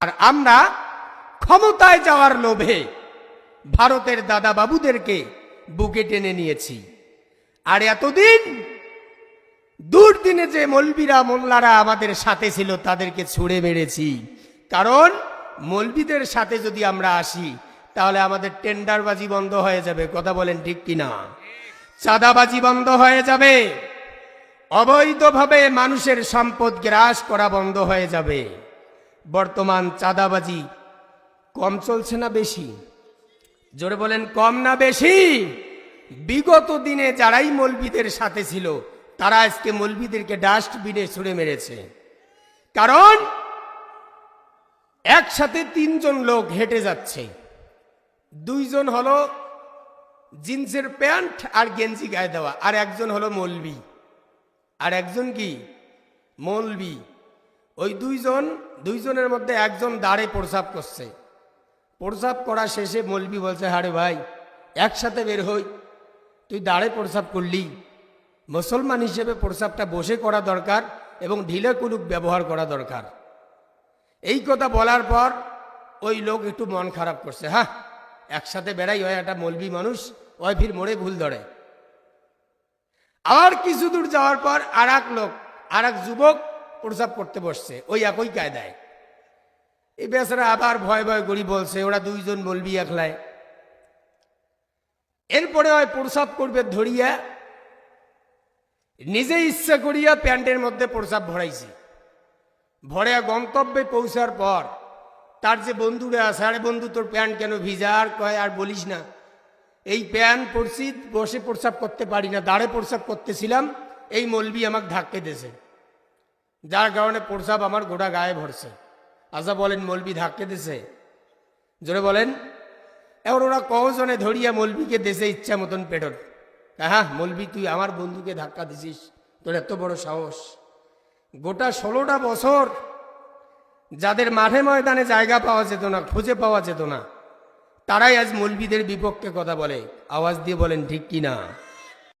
আর আমরা ক্ষমতায় যাওয়ার লোভে ভারতের দাদা বাবুদেরকে বুকে টেনে নিয়েছি। আর এতদিন দুর্দিনে যে মলবিরা, মোল্লারা আমাদের সাথে ছিল, তাদেরকে ছুঁড়ে মেরেছি। কারণ মলবিদের সাথে যদি আমরা আসি, তাহলে আমাদের টেন্ডারবাজি বন্ধ হয়ে যাবে। কথা বলেন ঠিক কিনা? চাঁদাবাজি বন্ধ হয়ে যাবে। অবৈধভাবে মানুষের সম্পদ গ্রাস করা বন্ধ হয়ে যাবে। বর্তমান চাঁদাবাজি। কম চলছে না বেশি? জোরে বলেন, কম না বেশি? বিগত দিনে যারাই মলবিদের সাথে ছিল, তারা আজকে মলবিদেরকে ডাস্টবিনে ছুড়ে মেরেছে। কারণ একসাথে তিনজন লোক হেঁটে যাচ্ছে। দুইজন হলো জিন্সের প্যান্ট আর গেঞ্জি গায়ে দেওয়া, আর একজন হলো মলবি আর একজন কি? মলবি ওই দুইজন, দুইজনের মধ্যে একজন দাঁড়ে প্রসাব করছে। প্রসাব করা শেষে মলবি বলছে, হারে ভাই, একসাথে বের হই। তুই দাঁড়ে প্রসাব করলি। মুসলমান হিসেবে প্রসাবটা বসে করা দরকার এবং ঢিলে কুলুক ব্যবহার করা দরকার। এই কথা বলার পর ওই লোক একটু মন খারাপ করছে হ্যাঁ একসাথে বেড়াই হয় একটা মলবি মানুষ, ওই ফির মোড়ে ভুল ধরে। আর কিছু দূর যাওয়ার পর আর লোক আর যুবক প্রসাব করতে বসছে। ওই একই কায়দায়। এই বেচারা আবার ভয় ভয় করি বলছে, ওরা দুইজন বলবি একলায়। এরপরে ওই প্রসাব করবে ধরিয়া। নিজে ইচ্ছা করিয়া প্যান্টের মধ্যে প্রসাব ভরাইছি। ভরে গন্তব্যে পৌঁছার পর, তার যে বন্ধুরা আছে, আরে বন্ধু, তোর প্যান্ট কেন ভিজা? আর কয়, আর বলিস না। এই প্যান্ট পড়ছি বসে প্রসাব করতে পারি না, দাঁড়ে প্রসাব করতেছিলাম, এই মলবি আমাকে ধাক্কে দিয়েছে। যার কারণে প্রসাব আমার গোটা গায়ে ভরছে। আচ্ছা বলেন, মলবি ধাক্কে দিছে? জোরে বলেন। এবার ওরা কজনে ধরিয়া মলবিকে দেশে ইচ্ছা মতন পেটর হ্যাঁ মলবি, তুই আমার বন্ধুকে ধাক্কা দিছিস। তোর এত বড় সাহস। গোটা ষোলোটা বছর যাদের মাঠে ময়দানে জায়গা পাওয়া যেত না, খুঁজে পাওয়া যেত না, তারাই আজ মলবিদের বিপক্ষে কথা বলে। আওয়াজ দিয়ে বলেন, ঠিক কি না?